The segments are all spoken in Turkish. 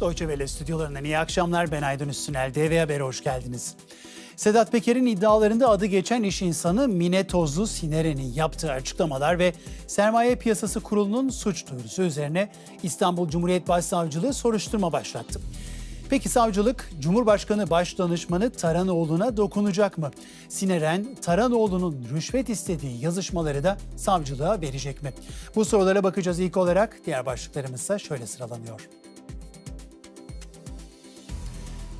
Deutsche Welle stüdyolarından iyi akşamlar. Ben Aydın Üstünel. DV Haber'e hoş geldiniz. Sedat Peker'in iddialarında adı geçen iş insanı Mine Tozlu Sinere'nin yaptığı açıklamalar ve Sermaye Piyasası Kurulu'nun suç duyurusu üzerine İstanbul Cumhuriyet Başsavcılığı soruşturma başlattı. Peki savcılık Cumhurbaşkanı Başdanışmanı Taranoğlu'na dokunacak mı? Sineren, Taranoğlu'nun rüşvet istediği yazışmaları da savcılığa verecek mi? Bu sorulara bakacağız ilk olarak. Diğer başlıklarımız ise şöyle sıralanıyor.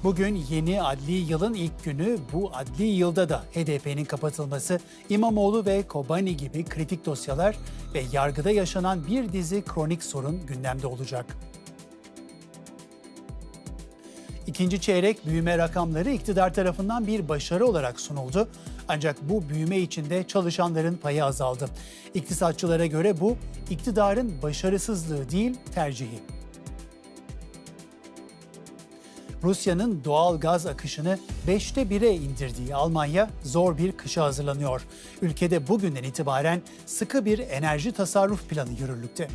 Bugün yeni adli yılın ilk günü bu adli yılda da HDP'nin kapatılması, İmamoğlu ve Kobani gibi kritik dosyalar ve yargıda yaşanan bir dizi kronik sorun gündemde olacak. İkinci çeyrek büyüme rakamları iktidar tarafından bir başarı olarak sunuldu. Ancak bu büyüme içinde çalışanların payı azaldı. İktisatçılara göre bu iktidarın başarısızlığı değil tercihi. Rusya'nın doğal gaz akışını 5'te 1'e indirdiği Almanya zor bir kışa hazırlanıyor. Ülkede bugünden itibaren sıkı bir enerji tasarruf planı yürürlükte.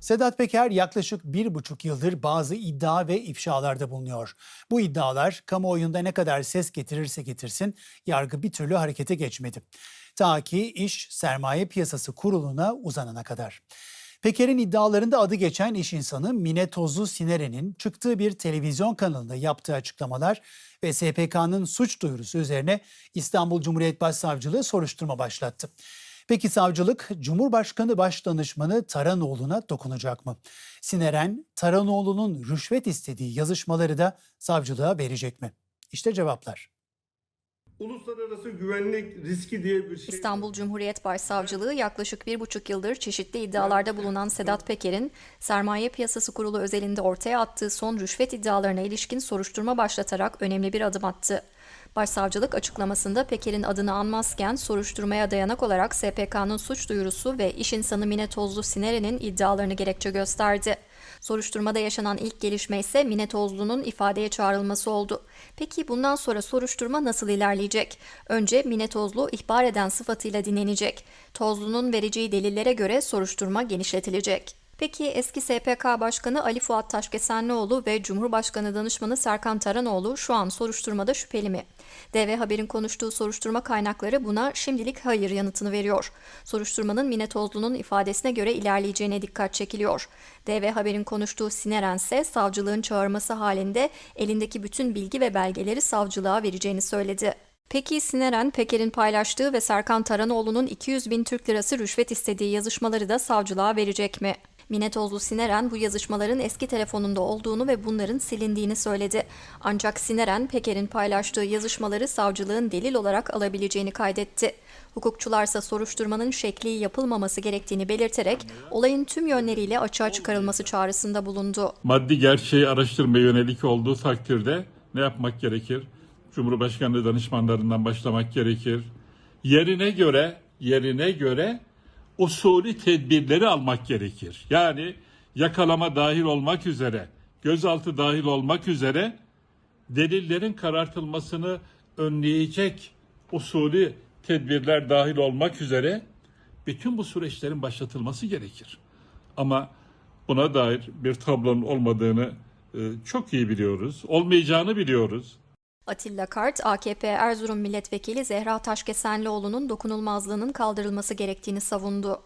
Sedat Peker yaklaşık bir buçuk yıldır bazı iddia ve ifşalarda bulunuyor. Bu iddialar kamuoyunda ne kadar ses getirirse getirsin yargı bir türlü harekete geçmedi. Ta ki iş sermaye piyasası kuruluna uzanana kadar. Peker'in iddialarında adı geçen iş insanı Mine Tozlu Sinere'nin çıktığı bir televizyon kanalında yaptığı açıklamalar ve SPK'nın suç duyurusu üzerine İstanbul Cumhuriyet Başsavcılığı soruşturma başlattı. Peki savcılık Cumhurbaşkanı Başdanışmanı Taranoğlu'na dokunacak mı? Sineren, Taranoğlu'nun rüşvet istediği yazışmaları da savcılığa verecek mi? İşte cevaplar. Uluslararası güvenlik riski diye bir şey. İstanbul Cumhuriyet Başsavcılığı yaklaşık bir buçuk yıldır çeşitli iddialarda bulunan Sedat Peker'in Sermaye Piyasası Kurulu özelinde ortaya attığı son rüşvet iddialarına ilişkin soruşturma başlatarak önemli bir adım attı. Başsavcılık açıklamasında Peker'in adını anmazken soruşturmaya dayanak olarak SPK'nın suç duyurusu ve iş insanı Mine Tozlu Sinere'nin iddialarını gerekçe gösterdi. Soruşturmada yaşanan ilk gelişme ise Mine Tozlu'nun ifadeye çağrılması oldu. Peki bundan sonra soruşturma nasıl ilerleyecek? Önce Mine Tozlu ihbar eden sıfatıyla dinlenecek. Tozlu'nun vereceği delillere göre soruşturma genişletilecek. Peki eski SPK Başkanı Ali Fuat Taşkesenlioğlu ve Cumhurbaşkanı Danışmanı Serkan Taranoğlu şu an soruşturmada şüpheli mi? DV Haber'in konuştuğu soruşturma kaynakları buna şimdilik hayır yanıtını veriyor. Soruşturmanın Mine Tozlu'nun ifadesine göre ilerleyeceğine dikkat çekiliyor. DV Haber'in konuştuğu Sineren ise savcılığın çağırması halinde elindeki bütün bilgi ve belgeleri savcılığa vereceğini söyledi. Peki Sineren, Peker'in paylaştığı ve Serkan Taranoğlu'nun 200 bin Türk lirası rüşvet istediği yazışmaları da savcılığa verecek mi? Mine Tozlu Sineren bu yazışmaların eski telefonunda olduğunu ve bunların silindiğini söyledi. Ancak Sineren, Peker'in paylaştığı yazışmaları savcılığın delil olarak alabileceğini kaydetti. Hukukçularsa soruşturmanın şekli yapılmaması gerektiğini belirterek olayın tüm yönleriyle açığa çıkarılması çağrısında bulundu. maddi gerçeği araştırmaya yönelik olduğu takdirde ne yapmak gerekir? Cumhurbaşkanlığı danışmanlarından başlamak gerekir. Yerine göre, yerine göre usulü tedbirleri almak gerekir. Yani yakalama dahil olmak üzere, gözaltı dahil olmak üzere delillerin karartılmasını önleyecek usulü tedbirler dahil olmak üzere bütün bu süreçlerin başlatılması gerekir. Ama buna dair bir tablonun olmadığını e, çok iyi biliyoruz. Olmayacağını biliyoruz. Atilla Kart, AKP Erzurum Milletvekili Zehra Taşkesenlioğlu'nun dokunulmazlığının kaldırılması gerektiğini savundu.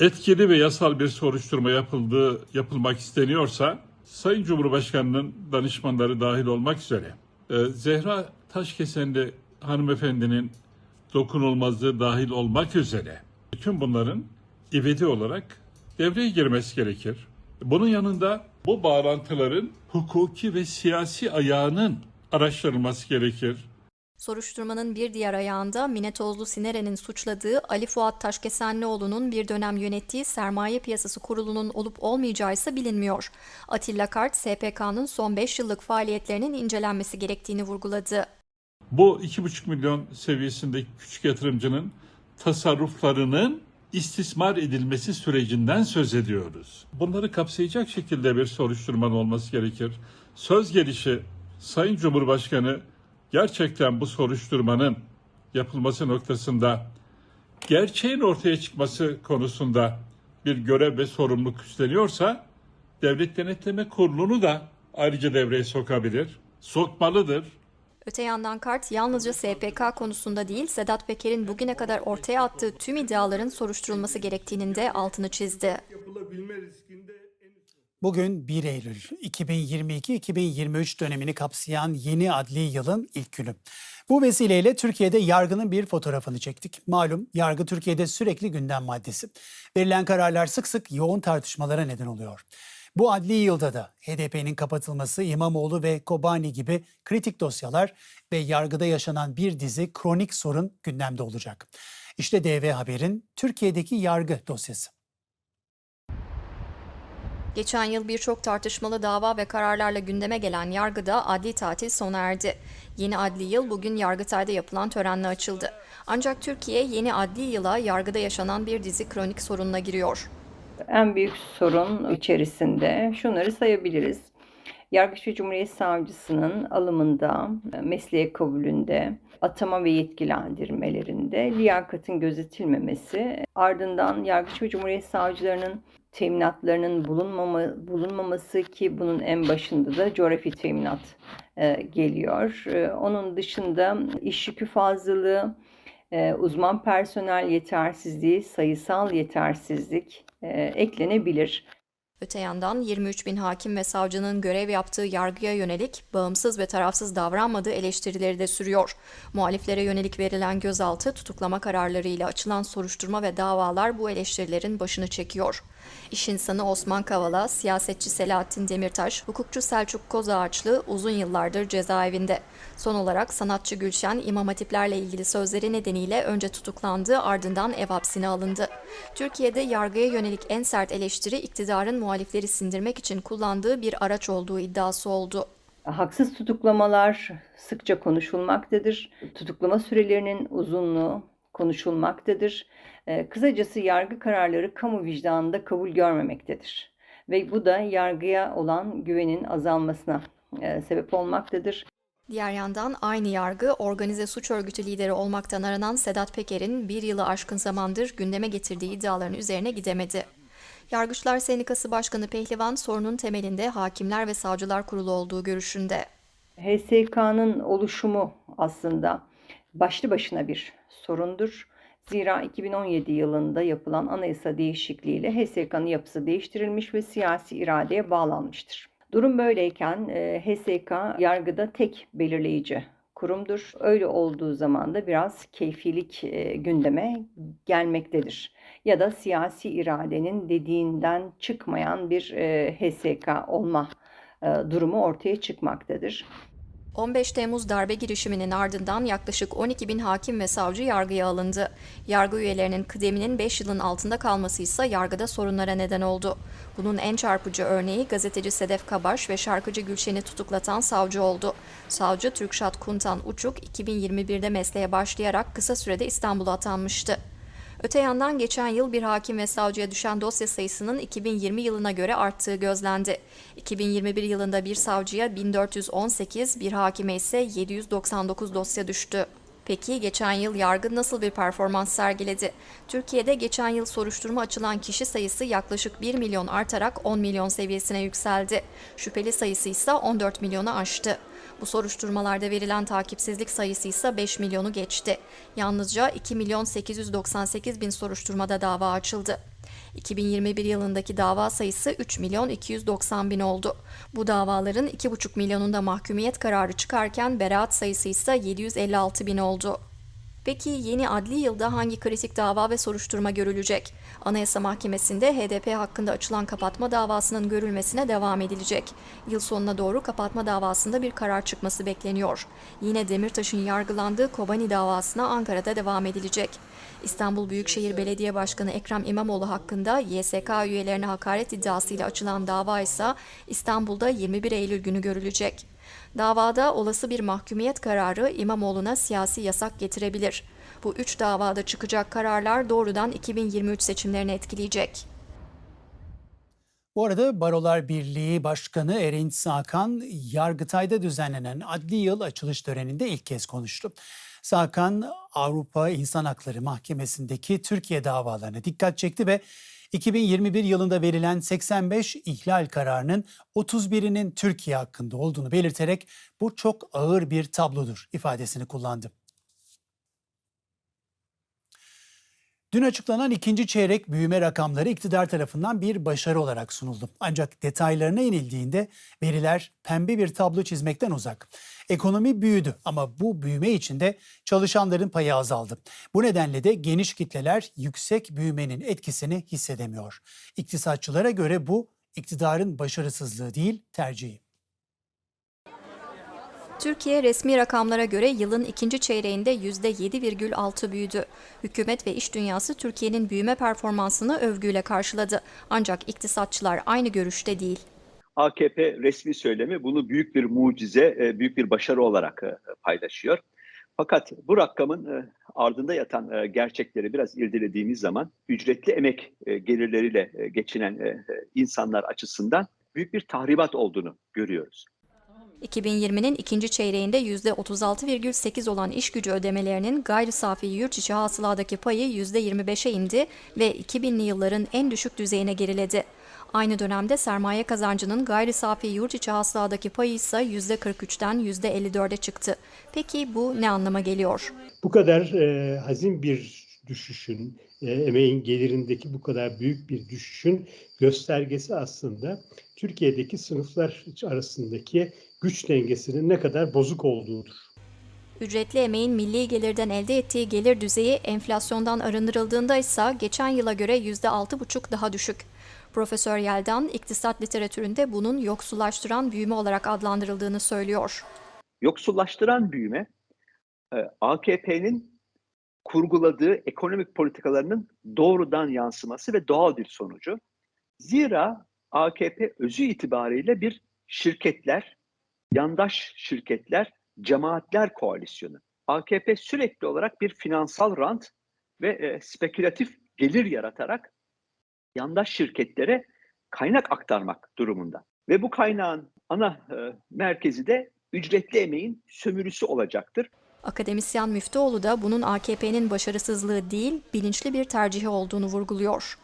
Etkili ve yasal bir soruşturma yapıldığı yapılmak isteniyorsa Sayın Cumhurbaşkanı'nın danışmanları dahil olmak üzere e, Zehra Taşkesenli hanımefendinin dokunulmazlığı dahil olmak üzere bütün bunların ivedi olarak devreye girmesi gerekir. Bunun yanında bu bağlantıların hukuki ve siyasi ayağının araştırılması gerekir. Soruşturmanın bir diğer ayağında Mine Tozlu Sinere'nin suçladığı Ali Fuat Taşkesenlioğlu'nun bir dönem yönettiği Sermaye Piyasası Kurulu'nun olup olmayacağı ise bilinmiyor. Atilla Kart, SPK'nın son 5 yıllık faaliyetlerinin incelenmesi gerektiğini vurguladı. Bu 2,5 milyon seviyesindeki küçük yatırımcının tasarruflarının istismar edilmesi sürecinden söz ediyoruz. Bunları kapsayacak şekilde bir soruşturmanın olması gerekir. Söz gelişi Sayın Cumhurbaşkanı gerçekten bu soruşturmanın yapılması noktasında gerçeğin ortaya çıkması konusunda bir görev ve sorumluluk üstleniyorsa Devlet Denetleme Kurulu'nu da ayrıca devreye sokabilir. Sokmalıdır. Öte yandan Kart yalnızca SPK konusunda değil Sedat Peker'in bugüne kadar ortaya attığı tüm iddiaların soruşturulması gerektiğinin de altını çizdi. Bugün 1 Eylül 2022-2023 dönemini kapsayan yeni adli yılın ilk günü. Bu vesileyle Türkiye'de yargının bir fotoğrafını çektik. Malum yargı Türkiye'de sürekli gündem maddesi. Verilen kararlar sık sık yoğun tartışmalara neden oluyor. Bu adli yılda da HDP'nin kapatılması, İmamoğlu ve Kobani gibi kritik dosyalar ve yargıda yaşanan bir dizi kronik sorun gündemde olacak. İşte DV Haber'in Türkiye'deki yargı dosyası. Geçen yıl birçok tartışmalı dava ve kararlarla gündeme gelen yargıda adli tatil sona erdi. Yeni adli yıl bugün Yargıtay'da yapılan törenle açıldı. Ancak Türkiye yeni adli yıla yargıda yaşanan bir dizi kronik sorunla giriyor. En büyük sorun içerisinde şunları sayabiliriz. Yargıç ve Cumhuriyet Savcısının alımında, mesleğe kabulünde, atama ve yetkilendirmelerinde liyakatın gözetilmemesi, ardından Yargıç ve Cumhuriyet Savcılarının teminatlarının bulunmama, bulunmaması ki bunun en başında da coğrafi teminat e, geliyor. E, onun dışında iş yükü fazlalığı, e, uzman personel yetersizliği, sayısal yetersizlik e, eklenebilir. Öte yandan 23 bin hakim ve savcının görev yaptığı yargıya yönelik bağımsız ve tarafsız davranmadığı eleştirileri de sürüyor. Muhaliflere yönelik verilen gözaltı, tutuklama kararlarıyla açılan soruşturma ve davalar bu eleştirilerin başını çekiyor. İş insanı Osman Kavala, siyasetçi Selahattin Demirtaş, hukukçu Selçuk Kozağaçlı uzun yıllardır cezaevinde. Son olarak sanatçı Gülşen, İmam Hatiplerle ilgili sözleri nedeniyle önce tutuklandı, ardından ev hapsine alındı. Türkiye'de yargıya yönelik en sert eleştiri iktidarın muhalifleri sindirmek için kullandığı bir araç olduğu iddiası oldu. Haksız tutuklamalar sıkça konuşulmaktadır. Tutuklama sürelerinin uzunluğu konuşulmaktadır. Ee, Kısacası yargı kararları kamu vicdanında kabul görmemektedir. Ve bu da yargıya olan güvenin azalmasına e, sebep olmaktadır. Diğer yandan aynı yargı organize suç örgütü lideri olmaktan aranan Sedat Peker'in bir yılı aşkın zamandır gündeme getirdiği iddiaların üzerine gidemedi. Yargıçlar Sendikası Başkanı Pehlivan sorunun temelinde Hakimler ve Savcılar Kurulu olduğu görüşünde. HSK'nın oluşumu aslında başlı başına bir sorundur. Zira 2017 yılında yapılan anayasa değişikliğiyle HSK'nın yapısı değiştirilmiş ve siyasi iradeye bağlanmıştır. Durum böyleyken e, HSK yargıda tek belirleyici kurumdur. Öyle olduğu zaman da biraz keyfilik e, gündeme gelmektedir. Ya da siyasi iradenin dediğinden çıkmayan bir e, HSK olma durumu ortaya çıkmaktadır. 15 Temmuz darbe girişiminin ardından yaklaşık 12 bin hakim ve savcı yargıya alındı. Yargı üyelerinin kıdeminin 5 yılın altında kalması ise yargıda sorunlara neden oldu. Bunun en çarpıcı örneği gazeteci Sedef Kabaş ve şarkıcı Gülşen'i tutuklatan savcı oldu. Savcı Türkşat Kuntan Uçuk 2021'de mesleğe başlayarak kısa sürede İstanbul'a atanmıştı. Öte yandan geçen yıl bir hakim ve savcıya düşen dosya sayısının 2020 yılına göre arttığı gözlendi. 2021 yılında bir savcıya 1418, bir hakime ise 799 dosya düştü. Peki geçen yıl yargı nasıl bir performans sergiledi? Türkiye'de geçen yıl soruşturma açılan kişi sayısı yaklaşık 1 milyon artarak 10 milyon seviyesine yükseldi. Şüpheli sayısı ise 14 milyonu aştı. Bu soruşturmalarda verilen takipsizlik sayısı ise 5 milyonu geçti. Yalnızca 2 milyon 898 bin soruşturmada dava açıldı. 2021 yılındaki dava sayısı 3 milyon 290 bin oldu. Bu davaların 2,5 milyonunda mahkumiyet kararı çıkarken beraat sayısı ise 756 bin oldu. Peki yeni adli yılda hangi kritik dava ve soruşturma görülecek? Anayasa Mahkemesi'nde HDP hakkında açılan kapatma davasının görülmesine devam edilecek. Yıl sonuna doğru kapatma davasında bir karar çıkması bekleniyor. Yine Demirtaş'ın yargılandığı Kobani davasına Ankara'da devam edilecek. İstanbul Büyükşehir Belediye Başkanı Ekrem İmamoğlu hakkında YSK üyelerine hakaret iddiasıyla açılan dava ise İstanbul'da 21 Eylül günü görülecek. Davada olası bir mahkumiyet kararı İmamoğlu'na siyasi yasak getirebilir. Bu üç davada çıkacak kararlar doğrudan 2023 seçimlerini etkileyecek. Bu arada Barolar Birliği Başkanı Erinç Sakan, Yargıtay'da düzenlenen adli yıl açılış töreninde ilk kez konuştu. Sakan, Avrupa İnsan Hakları Mahkemesi'ndeki Türkiye davalarına dikkat çekti ve 2021 yılında verilen 85 ihlal kararının 31'inin Türkiye hakkında olduğunu belirterek bu çok ağır bir tablodur ifadesini kullandı. Dün açıklanan ikinci çeyrek büyüme rakamları iktidar tarafından bir başarı olarak sunuldu. Ancak detaylarına inildiğinde veriler pembe bir tablo çizmekten uzak. Ekonomi büyüdü ama bu büyüme içinde çalışanların payı azaldı. Bu nedenle de geniş kitleler yüksek büyümenin etkisini hissedemiyor. İktisatçılara göre bu iktidarın başarısızlığı değil tercihi. Türkiye resmi rakamlara göre yılın ikinci çeyreğinde %7,6 büyüdü. Hükümet ve iş dünyası Türkiye'nin büyüme performansını övgüyle karşıladı. Ancak iktisatçılar aynı görüşte değil. AKP resmi söylemi bunu büyük bir mucize, e, büyük bir başarı olarak e, paylaşıyor. Fakat bu rakamın e, ardında yatan gerçekleri biraz irdelediğimiz zaman ücretli emek gelirleriyle geçinen insanlar açısından büyük bir tahribat olduğunu görüyoruz. 2020'nin ikinci çeyreğinde %36,8 olan iş gücü ödemelerinin gayri safi yurt içi hasıladaki payı %25'e indi ve 2000'li yılların en düşük düzeyine geriledi. Aynı dönemde sermaye kazancının gayri safi yurt içi hasıladaki payı ise %43'ten %54'e çıktı. Peki bu ne anlama geliyor? Bu kadar e, hazin bir düşüşün, e, emeğin gelirindeki bu kadar büyük bir düşüşün göstergesi aslında Türkiye'deki sınıflar arasındaki güç dengesinin ne kadar bozuk olduğudur. Ücretli emeğin milli gelirden elde ettiği gelir düzeyi enflasyondan arındırıldığında ise geçen yıla göre %6,5 daha düşük. Profesör Yeldan, iktisat literatüründe bunun yoksullaştıran büyüme olarak adlandırıldığını söylüyor. Yoksullaştıran büyüme, e, AKP'nin kurguladığı ekonomik politikalarının doğrudan yansıması ve doğal bir sonucu. Zira AKP özü itibariyle bir şirketler, yandaş şirketler, cemaatler koalisyonu. AKP sürekli olarak bir finansal rant ve e, spekülatif gelir yaratarak yandaş şirketlere kaynak aktarmak durumunda. Ve bu kaynağın ana e, merkezi de ücretli emeğin sömürüsü olacaktır. Akademisyen Müftüoğlu da bunun AKP'nin başarısızlığı değil, bilinçli bir tercihi olduğunu vurguluyor.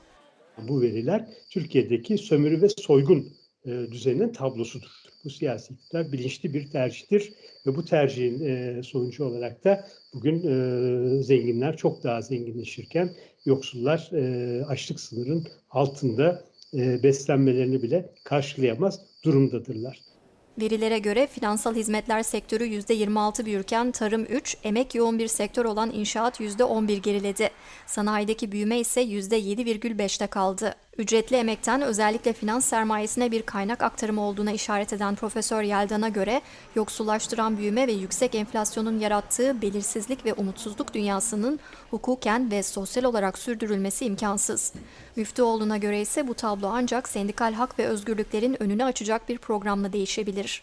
Bu veriler Türkiye'deki sömürü ve soygun e, düzeninin tablosudur. Bu siyasi iktidar bilinçli bir tercihtir ve bu tercihin e, sonucu olarak da bugün e, zenginler çok daha zenginleşirken yoksullar e, açlık sınırın altında e, beslenmelerini bile karşılayamaz durumdadırlar. Verilere göre finansal hizmetler sektörü %26 büyürken tarım 3, emek yoğun bir sektör olan inşaat %11 geriledi. Sanayideki büyüme ise %7,5'te kaldı. Ücretli emekten özellikle finans sermayesine bir kaynak aktarımı olduğuna işaret eden Profesör Yeldan'a göre yoksullaştıran büyüme ve yüksek enflasyonun yarattığı belirsizlik ve umutsuzluk dünyasının hukuken ve sosyal olarak sürdürülmesi imkansız. Müftüoğlu'na göre ise bu tablo ancak sendikal hak ve özgürlüklerin önünü açacak bir programla değişebilir.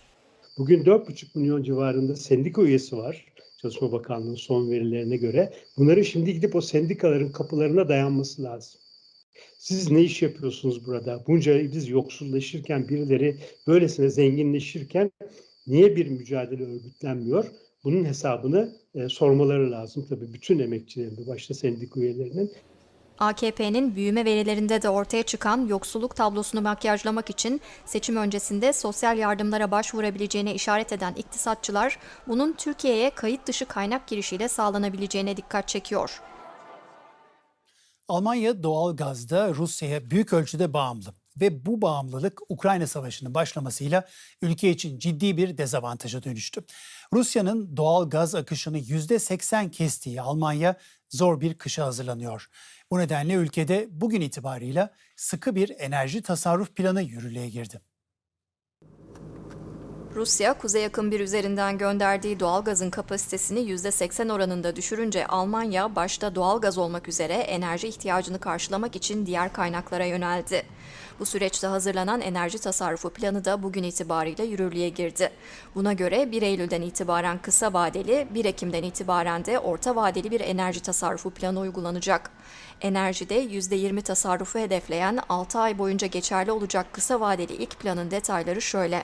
Bugün 4,5 milyon civarında sendika üyesi var. Çalışma Bakanlığı'nın son verilerine göre. Bunların şimdi gidip o sendikaların kapılarına dayanması lazım. Siz ne iş yapıyorsunuz burada? Bunca biz yoksullaşırken birileri böylesine zenginleşirken niye bir mücadele örgütlenmiyor? Bunun hesabını e, sormaları lazım tabii bütün emekçilerin başta sendika üyelerinin. AKP'nin büyüme verilerinde de ortaya çıkan yoksulluk tablosunu makyajlamak için seçim öncesinde sosyal yardımlara başvurabileceğine işaret eden iktisatçılar bunun Türkiye'ye kayıt dışı kaynak girişiyle sağlanabileceğine dikkat çekiyor. Almanya doğal gazda Rusya'ya büyük ölçüde bağımlı ve bu bağımlılık Ukrayna Savaşı'nın başlamasıyla ülke için ciddi bir dezavantaja dönüştü. Rusya'nın doğal gaz akışını %80 kestiği Almanya zor bir kışa hazırlanıyor. Bu nedenle ülkede bugün itibarıyla sıkı bir enerji tasarruf planı yürürlüğe girdi. Rusya, kuzey yakın bir üzerinden gönderdiği doğalgazın kapasitesini %80 oranında düşürünce Almanya, başta doğalgaz olmak üzere enerji ihtiyacını karşılamak için diğer kaynaklara yöneldi. Bu süreçte hazırlanan enerji tasarrufu planı da bugün itibariyle yürürlüğe girdi. Buna göre 1 Eylül'den itibaren kısa vadeli, 1 Ekim'den itibaren de orta vadeli bir enerji tasarrufu planı uygulanacak. Enerjide %20 tasarrufu hedefleyen 6 ay boyunca geçerli olacak kısa vadeli ilk planın detayları şöyle.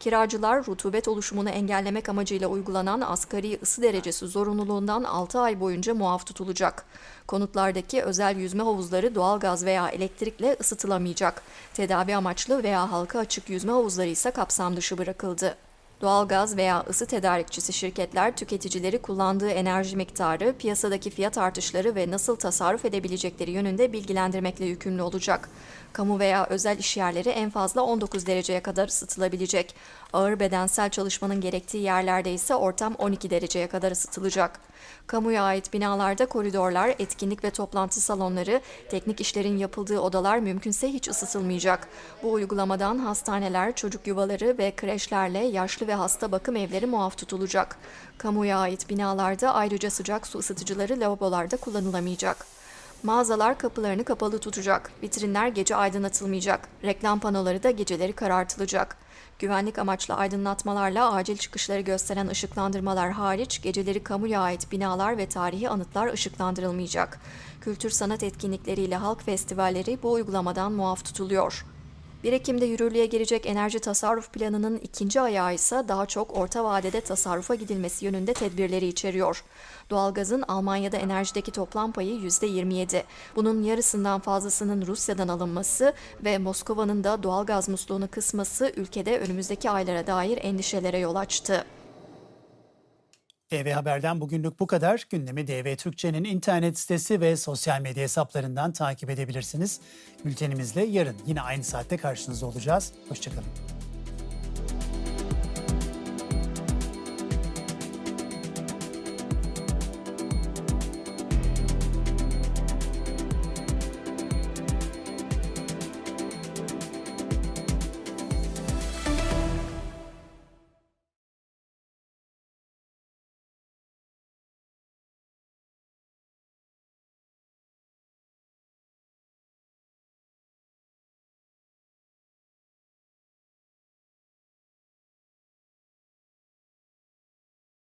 Kiracılar rutubet oluşumunu engellemek amacıyla uygulanan asgari ısı derecesi zorunluluğundan 6 ay boyunca muaf tutulacak. Konutlardaki özel yüzme havuzları doğalgaz veya elektrikle ısıtılamayacak. Tedavi amaçlı veya halka açık yüzme havuzları ise kapsam dışı bırakıldı. Doğalgaz veya ısı tedarikçisi şirketler tüketicileri kullandığı enerji miktarı, piyasadaki fiyat artışları ve nasıl tasarruf edebilecekleri yönünde bilgilendirmekle yükümlü olacak. Kamu veya özel işyerleri en fazla 19 dereceye kadar ısıtılabilecek. Ağır bedensel çalışmanın gerektiği yerlerde ise ortam 12 dereceye kadar ısıtılacak. Kamuya ait binalarda koridorlar, etkinlik ve toplantı salonları, teknik işlerin yapıldığı odalar mümkünse hiç ısıtılmayacak. Bu uygulamadan hastaneler, çocuk yuvaları ve kreşlerle yaşlı ve hasta bakım evleri muaf tutulacak. Kamuya ait binalarda ayrıca sıcak su ısıtıcıları lavabolarda kullanılamayacak. Mağazalar kapılarını kapalı tutacak, vitrinler gece aydınlatılmayacak, reklam panoları da geceleri karartılacak. Güvenlik amaçlı aydınlatmalarla acil çıkışları gösteren ışıklandırmalar hariç geceleri kamuya ait binalar ve tarihi anıtlar ışıklandırılmayacak. Kültür sanat etkinlikleriyle halk festivalleri bu uygulamadan muaf tutuluyor. 1 Ekim'de yürürlüğe girecek enerji tasarruf planının ikinci ayağı ise daha çok orta vadede tasarrufa gidilmesi yönünde tedbirleri içeriyor. Doğalgazın Almanya'da enerjideki toplam payı %27. Bunun yarısından fazlasının Rusya'dan alınması ve Moskova'nın da doğalgaz musluğunu kısması ülkede önümüzdeki aylara dair endişelere yol açtı. DV Haber'den bugünlük bu kadar. Gündemi DV Türkçe'nin internet sitesi ve sosyal medya hesaplarından takip edebilirsiniz. Bültenimizle yarın yine aynı saatte karşınızda olacağız. Hoşçakalın.